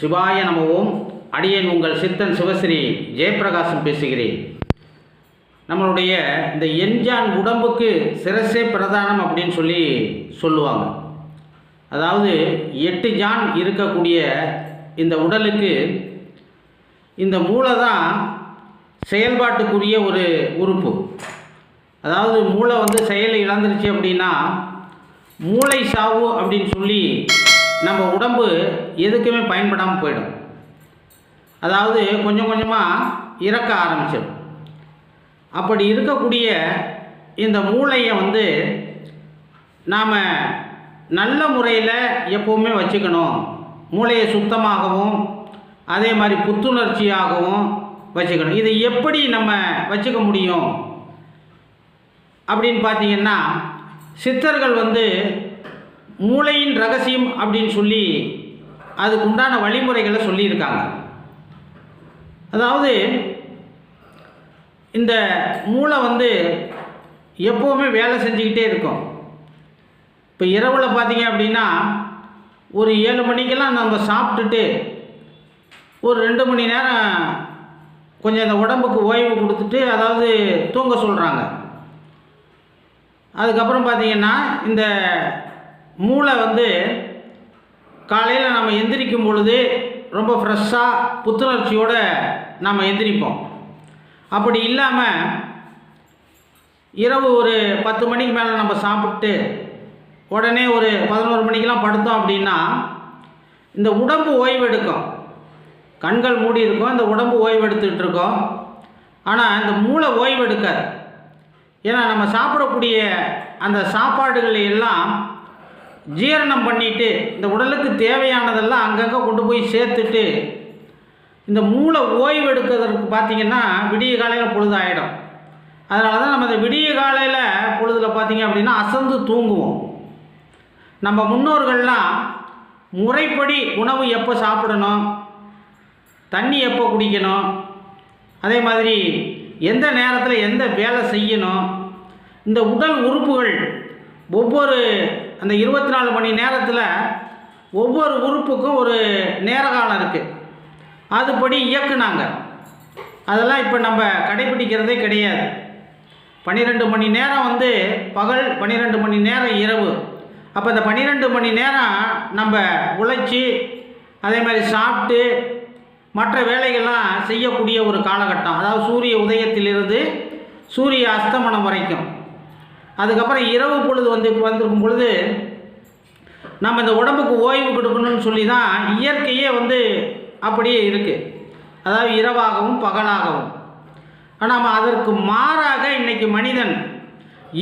சிவாய நமவும் அடியேன் உங்கள் சித்தன் சிவஸ்ரீ ஜெயபிரகாசம் பேசுகிறேன். நம்மளுடைய இந்த எஞ்சான் உடம்புக்கு சிரசே பிரதானம் அப்படின்னு சொல்லி சொல்லுவாங்க. அதாவது எட்டு ஜான் இருக்கக்கூடிய இந்த உடலுக்கு இந்த மூளை தான் செயல்பாட்டுக்குரிய ஒரு உறுப்பு. அதாவது மூளை வந்து செயல் இழந்துருச்சு அப்படின்னா மூளை சாவு அப்படின்னு சொல்லி நம்ம உடம்பு எதுக்குமே பயன்படாமல் போயிடும். அதாவது கொஞ்சம் கொஞ்சமாக இறக்க ஆரம்பிச்சிடும். அப்படி இருக்கக்கூடிய இந்த மூளையை வந்து நாம் நல்ல முறையில் எப்போவுமே வச்சுக்கணும். மூளையை சுத்தமாகவும் அதே மாதிரி புத்துணர்ச்சியாகவும் வச்சுக்கணும். இதை எப்படி நம்ம வச்சுக்க முடியும்? அப்படின்னு பார்த்தீங்கன்னா சித்தர்கள் வந்து மூளையின் ரகசியம் அப்படின்னு சொல்லி அதுக்கு உண்டான வழிமுறைகளை சொல்லியிருக்காங்க. அதாவது இந்த மூளை வந்து எப்போவுமே வேலை செஞ்சுக்கிட்டே இருக்கும். இப்போ இரவில் பார்த்தீங்க அப்படின்னா ஒரு ஏழு மணிக்கெல்லாம் நம்ம சாப்பிட்டுட்டு ஒரு ரெண்டு மணி நேரம் கொஞ்சம் இந்த உடம்புக்கு ஓய்வு கொடுத்துட்டு அதாவது தூங்க சொல்கிறாங்க அதுக்கப்புறம் பார்த்தீங்கன்னா இந்த மூளை வந்து காலையில் நம்ம எந்திரிக்கும் பொழுது ரொம்ப ஃப்ரெஷ்ஷாக புத்துணர்ச்சியோடு நம்ம எந்திரிப்போம். அப்படி இல்லாமல் இரவு ஒரு பத்து மணிக்கு மேலே நம்ம சாப்பிட்டு உடனே ஒரு பதினோரு மணிக்கெலாம் படுத்தோம் அப்படின்னா இந்த உடம்பு ஓய்வெடுக்கும் கண்கள் மூடி இருக்கும் இந்த உடம்பு ஓய்வெடுத்துக்கிட்டு இருக்கோம். ஆனால் இந்த மூளை ஓய்வெடுக்காது ஏன்னா நம்ம சாப்பிடக்கூடிய அந்த சாப்பாடுகளை எல்லாம் ஜீரணம் பண்ணிவிட்டு இந்த உடலுக்கு தேவையானதெல்லாம் அங்கங்கே கொண்டு போய் சேர்த்துட்டு இந்த மூளை ஓய்வு எடுக்கிறதுக்கு பார்த்திங்கன்னா விடிய காலையில் பொழுது ஆகிடும் அதனால தான் நம்ம இந்த விடிய காலையில் பொழுதில் பார்த்திங்க அப்படின்னா அசந்து தூங்குவோம். நம்ம முன்னோர்கள்லாம் முறைப்படி உணவு எப்போ சாப்பிடணும் தண்ணி எப்போ குடிக்கணும் அதே மாதிரி எந்த நேரத்தில் எந்த வேலை செய்யணும் இந்த உடல் உறுப்புகள் ஒவ்வொரு அந்த இருபத்தி நாலு மணி நேரத்தில் ஒவ்வொரு உறுப்புக்கும் ஒரு நேர காலம் இருக்குது அதுபடி இயக்குனாங்க. அதெல்லாம் இப்போ நம்ம கடைபிடிக்கிறதே கிடையாது. பன்னிரெண்டு மணி நேரம் வந்து பகல் பன்னிரெண்டு மணி நேரம் இரவு. அப்போ இந்த பன்னிரெண்டு மணி நேரம் நம்ம உழைச்சி அதே மாதிரி சாப்பிட்டு மற்ற வேலைகள்லாம் செய்யக்கூடிய ஒரு காலகட்டம். அதாவது சூரிய உதயத்திலிருந்து சூரிய அஸ்தமனம் வரைக்கும். அதுக்கப்புறம் இரவு பொழுது வந்து வந்திருக்கும் பொழுது நம்ம இந்த உடம்புக்கு ஓய்வு கொடுக்கணும்னு சொல்லி தான் இயற்கையே வந்து அப்படியே இருக்குது அதாவது இரவாகவும் பகலாகவும். ஆனால் அதற்கு மாறாக இன்றைக்கி மனிதன்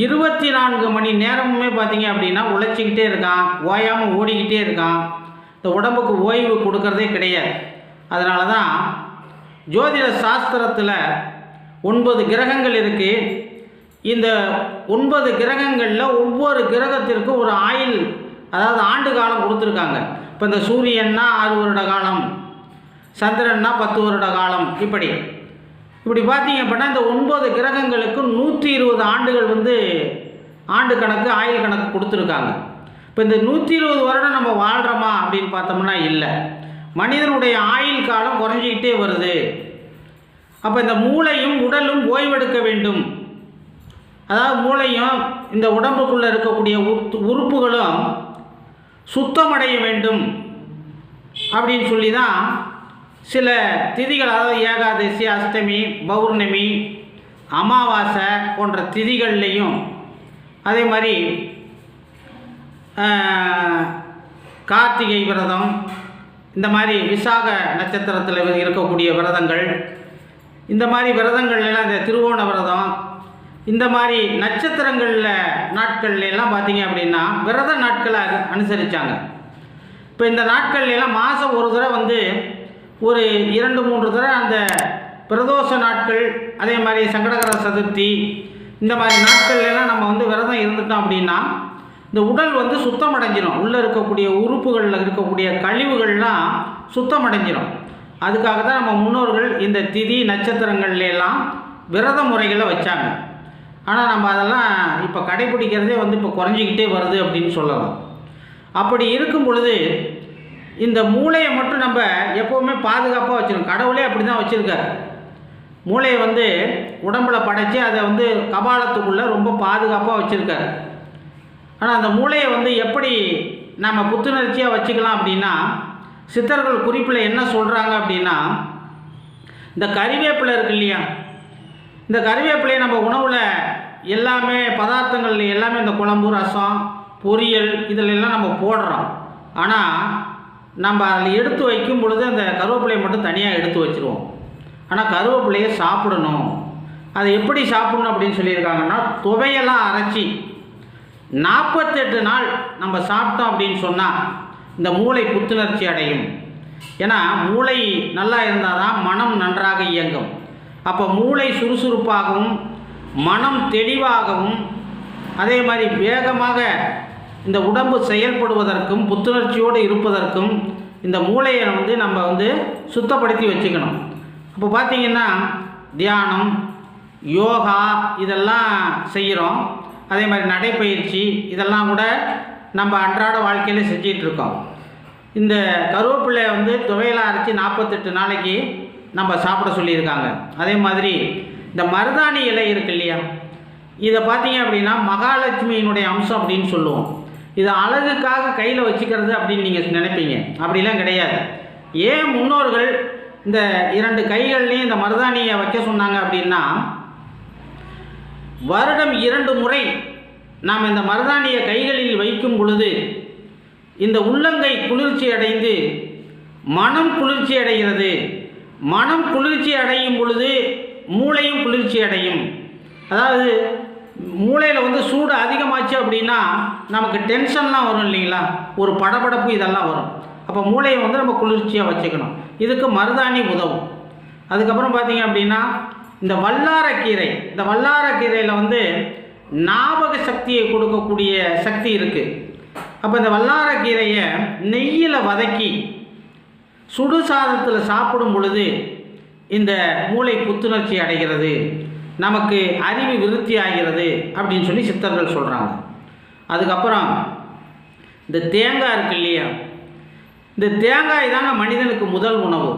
இருபத்தி நான்கு மணி நேரமுமே பார்த்தீங்க அப்படின்னா உழைச்சிக்கிட்டே இருக்கான் ஓயாமல் ஓடிக்கிட்டே இருக்கான். இந்த உடம்புக்கு ஓய்வு கொடுக்கறதே கிடையாது. அதனால தான் ஜோதிட சாஸ்திரத்தில் ஒன்பது கிரகங்கள் இருக்குது இந்த ஒன்பது கிரகங்களில் ஒவ்வொரு கிரகத்திற்கும் ஒரு ஆயுள் அதாவது ஆண்டு காலம் கொடுத்துருக்காங்க. இப்போ இந்த சூரியன்னா ஆறு வருட காலம் சந்திரன்னா பத்து வருட காலம் இப்படி. இப்படி பார்த்தீங்க அப்படின்னா இந்த ஒன்பது கிரகங்களுக்கு நூற்றி இருபது ஆண்டுகள் வந்து ஆண்டு கணக்கு ஆயுள் கணக்கு கொடுத்துருக்காங்க. இப்போ இந்த நூற்றி இருபது வருடம் நம்ம வாழ்கிறோமா அப்படின்னு பார்த்தோம்னா இல்லை. மனிதனுடைய ஆயுள் காலம் குறைஞ்சிக்கிட்டே வருது. அப்போ இந்த மூளையும் உடலும் ஓய்வெடுக்க வேண்டும். அதாவது மூளையும் இந்த உடம்புக்குள்ளே இருக்கக்கூடிய உறுப்புகளும் சுத்தமடைய வேண்டும் அப்படின்னு சொல்லி தான் சில திதிகள் அதாவது ஏகாதசி அஷ்டமி பௌர்ணமி அமாவாசை போன்ற திதிகள்லேயும் அதே மாதிரி கார்த்திகை விரதம் இந்த மாதிரி விசாக நட்சத்திரத்தில் இருக்கக்கூடிய விரதங்கள் இந்த மாதிரி விரதங்கள் எல்லாம் இந்த திருவோண விரதம் இந்த மாதிரி நட்சத்திரங்களில் நாட்கள்ல எல்லாம் பார்த்தீங்க அப்படின்னா விரத நாட்களை அனுசரித்தாங்க இப்போ இந்த நாட்கள்ல எல்லாம் மாதம் ஒரு தடவை வந்து ஒரு இரண்டு மூன்று தடவை அந்த பிரதோஷ நாட்கள் அதே மாதிரி சங்கடகர சதுர்த்தி இந்த மாதிரி நாட்கள்லாம் நம்ம வந்து விரதம் இருந்துட்டோம் அப்படின்னா இந்த உடல் வந்து சுத்தம் அடைஞ்சிடும் உள்ளே இருக்கக்கூடிய உறுப்புகளில் இருக்கக்கூடிய கழிவுகள்லாம் சுத்தம் அடைஞ்சிடும் அதுக்காக தான் நம்ம முன்னோர்கள் இந்த திதி நட்சத்திரங்கள்லாம் விரத முறைகளை வச்சாங்க. ஆனால் நம்ம அதெல்லாம் இப்போ கடைபிடிக்கிறதே வந்து இப்போ குறைஞ்சிக்கிட்டே வருது அப்படின்னு சொல்லலாம். அப்படி இருக்கும் பொழுது இந்த மூளையை மட்டும் நம்ம எப்போவுமே பாதுகாப்பாக வச்சுருக்கோம் கடவுளே அப்படி தான் வச்சுருக்காரு. மூளையை வந்து உடம்பில் படைத்து அதை வந்து கபாலத்துக்குள்ளே ரொம்ப பாதுகாப்பாக வச்சுருக்காரு. ஆனால் அந்த மூளையை வந்து எப்படி நம்ம புத்துணர்ச்சியாக வச்சுக்கலாம் அப்படின்னா சித்தர்கள் குறிப்பில் என்ன சொல்கிறாங்க அப்படின்னா இந்த கறிவேப்பிலை இருக்கு இல்லையா? இந்த கருவேப்பிலையை நம்ம உணவில் எல்லாமே பதார்த்தங்கள் எல்லாமே இந்த குழம்பு ரசம் பொரியல் இதில் எல்லாம் நம்ம போடுறோம். ஆனால் நம்ம அதில் எடுத்து வைக்கும் பொழுது அந்த கருவேப்பிலையை மட்டும் தனியாக எடுத்து வச்சுருவோம். ஆனால் கருவேப்பிலையை சாப்பிடணும். அதை எப்படி சாப்பிடணும் அப்படின்னு சொல்லியிருக்காங்கன்னா துவையெல்லாம் அரைச்சி நாற்பத்தெட்டு நாள் நம்ம சாப்பிட்டோம் அப்படின்னு சொன்னால் இந்த மூளை புத்துணர்ச்சி அடையும். ஏன்னா மூளை நல்லா இருந்தால் தான் மனம் நன்றாக இயங்கும். அப்போ மூளை சுறுசுறுப்பாகவும் மனம் தெளிவாகவும் அதே மாதிரி வேகமாக இந்த உடம்பு செயல்படுவதற்கும் புத்துணர்ச்சியோடு இருப்பதற்கும் இந்த மூளையை வந்து நம்ம வந்து சுத்தப்படுத்தி வச்சுக்கணும். அப்போ பார்த்தீங்கன்னா தியானம் யோகா இதெல்லாம் செய்கிறோம் அதே மாதிரி நடைப்பயிற்சி இதெல்லாம் கூட நம்ம அன்றாட வாழ்க்கையில் செஞ்சிகிட்ருக்கோம் இந்த கருவேப்பிள்ளையை வந்து துவையலாக அரைச்சி நாற்பத்தெட்டு நாளைக்கு நம்ம சாப்பிட சொல்லியிருக்காங்க. அதே மாதிரி இந்த மருதாணி இலை இருக்கு இல்லையா? இதை பார்த்தீங்க அப்படின்னா மகாலட்சுமியினுடைய அம்சம் அப்படின்னு சொல்லுவோம். இது அழகுக்காக கையில் வச்சுக்கிறது அப்படின்னு நீங்கள் நினைப்பீங்க. அப்படிலாம் கிடையாது. ஏன் முன்னோர்கள் இந்த இரண்டு கைகள்லையும் இந்த மருதாணியை வைக்க சொன்னாங்க அப்படின்னா வருடம் இரண்டு முறை நாம் இந்த மருதாணியை கைகளில் வைக்கும் பொழுது இந்த உள்ளங்கை குளிர்ச்சி அடைந்து மனம் குளிர்ச்சி அடைகிறது மனம் குளிர்ச்சி அடையும் பொழுது மூளையும் குளிர்ச்சி அடையும். அதாவது மூளையில் வந்து சூடு அதிகமாச்சு அப்படின்னா நமக்கு டென்ஷன்லாம் வரும் இல்லைங்களா? ஒரு படபடப்பு இதெல்லாம் வரும். அப்போ மூளையை வந்து நம்ம குளிர்ச்சியாக வச்சுக்கணும். இதுக்கு மருதாணி உதவும். அதுக்கப்புறம் பார்த்தீங்க அப்படின்னா இந்த வல்லாரக்கீரை இந்த வல்லாரக்கீரையில் வந்து ஞாபக சக்தியை கொடுக்கக்கூடிய சக்தி இருக்குது அப்போ இந்த வல்லாரக்கீரையை நெய்யில் வதக்கி சுடு சாதத்தில் சாப்பிடும் பொழுது இந்த மூளை புத்துணர்ச்சி அடைகிறது நமக்கு அறிவு விருத்தி ஆகிறது அப்படின்னு சொல்லி சித்தர்கள் சொல்கிறாங்க அதுக்கப்புறம் இந்த தேங்காய் இருக்கு இல்லையா? இந்த தேங்காய் தாங்க மனிதனுக்கு முதல் உணவு.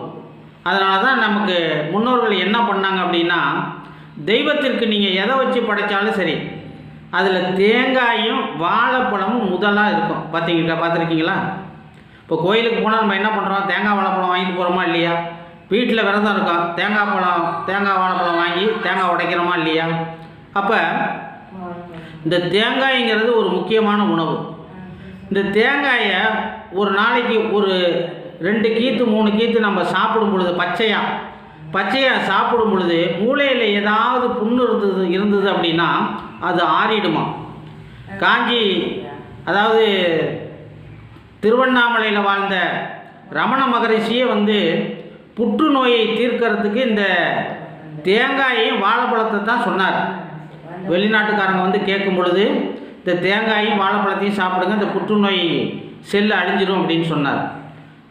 அதனால தான் நமக்கு முன்னோர்கள் என்ன பண்ணாங்க அப்படின்னா தெய்வத்திற்கு நீங்கள் எதை வச்சு படைச்சாலும் சரி அதில் தேங்காயும் வாழைப்பழமும் முதலாக இருக்கும். பார்த்தீங்களா பார்த்துருக்கீங்களா இப்போ கோயிலுக்கு போனால் நம்ம என்ன பண்ணுறோம்? தேங்காய் வாழைப்பழம் வாங்கிட்டு போகிறோமா இல்லையா? வீட்டில் விரதம் இருக்கோம் தேங்காய் பழம் தேங்காய் வாழைப்பழம் வாங்கி தேங்காய் உடைக்கிறோமா இல்லையா? அப்போ இந்த தேங்காய்ங்கிறது ஒரு முக்கியமான உணவு. இந்த தேங்காயை ஒரு நாளைக்கு ஒரு ரெண்டு கீத்து மூணு கீத்து நம்ம சாப்பிடும் பொழுது பச்சையாக பச்சையாக சாப்பிடும் பொழுது மூளையில் ஏதாவது புண்ணு இருந்தது இருந்தது அப்படின்னா அது ஆறிடுமா? காஞ்சி அதாவது திருவண்ணாமலையில் வாழ்ந்த ரமண மகரிஷியே வந்து புற்றுநோயை தீர்க்கிறதுக்கு இந்த தேங்காயையும் வாழைப்பழத்தை தான் சொன்னார். வெளிநாட்டுக்காரங்க வந்து கேட்கும் பொழுது இந்த தேங்காயும் வாழைப்பழத்தையும் சாப்பிடுங்க இந்த புற்றுநோய் செல்லு அழிஞ்சிடும் அப்படின்னு சொன்னார்.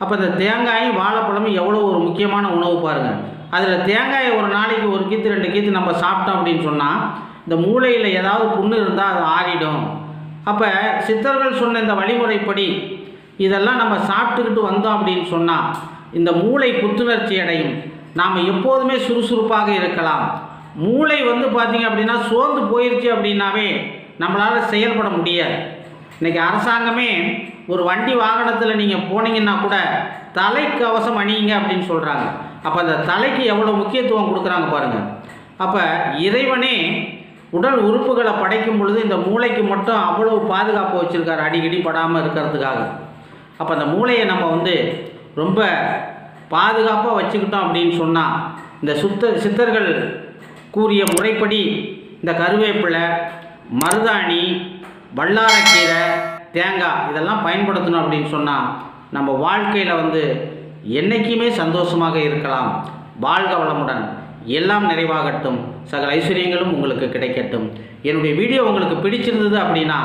அப்போ இந்த தேங்காயும் வாழைப்பழமும் எவ்வளோ ஒரு முக்கியமான உணவு பாருங்கள் அதில் தேங்காயை ஒரு நாளைக்கு ஒரு கீத்து ரெண்டு கீத்து நம்ம சாப்பிட்டோம் அப்படின்னு சொன்னால் இந்த மூளையில் ஏதாவது புண்ணு இருந்தால் அது ஆறிடும். அப்போ சித்தர்கள் சொன்ன இந்த வழிமுறைப்படி இதெல்லாம் நம்ம சாப்பிட்டுக்கிட்டு வந்தோம் அப்படின்னு சொன்னால் இந்த மூளை புத்துணர்ச்சி அடையும். நாம் எப்போதுமே சுறுசுறுப்பாக இருக்கலாம். மூளை வந்து பார்த்திங்க அப்படின்னா சோர்ந்து போயிருச்சு அப்படின்னாவே நம்மளால் செயல்பட முடியாது. இன்றைக்கி அரசாங்கமே ஒரு வண்டி வாகனத்தில் நீங்கள் போனீங்கன்னா கூட தலைக்கவசம் அணியுங்க அப்படின்னு சொல்கிறாங்க அப்போ அந்த தலைக்கு எவ்வளோ முக்கியத்துவம் கொடுக்குறாங்க பாருங்கள் அப்போ இறைவனே உடல் உறுப்புகளை படைக்கும் பொழுது இந்த மூளைக்கு மட்டும் அவ்வளவு பாதுகாப்பு வச்சுருக்காரு அடிக்கடி படாமல் இருக்கிறதுக்காக. அப்போ அந்த மூளையை நம்ம வந்து ரொம்ப பாதுகாப்பாக வச்சுக்கிட்டோம் அப்படின்னு சொன்னால் இந்த சுத்த சித்தர்கள் கூறிய முறைப்படி இந்த கருவேப்பிலை மருதாணி வல்லாரக்கீரை தேங்காய் இதெல்லாம் பயன்படுத்தணும் அப்படின்னு சொன்னால் நம்ம வாழ்க்கையில் வந்து என்றைக்குமே சந்தோஷமாக இருக்கலாம். வாழ்க வளமுடன். எல்லாம் நிறைவாகட்டும். சகல ஐஸ்வர்யங்களும் உங்களுக்கு கிடைக்கட்டும். என்னுடைய வீடியோ உங்களுக்கு பிடிச்சிருந்தது அப்படின்னா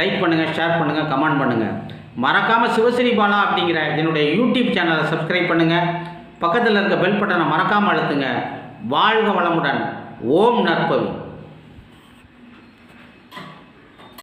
லைக் பண்ணுங்கள் ஷேர் பண்ணுங்கள் கமெண்ட் பண்ணுங்கள் மறக்காமல் சிவஸ்ரீ பாலா அப்படிங்கிற என்னுடைய யூடியூப் சேனலை சப்ஸ்கிரைப் பண்ணுங்கள் பக்கத்தில் இருக்க பெல் பட்டனை மறக்காமல் அழுத்துங்க. வாழ்க வளமுடன். ஓம் நற்பவி.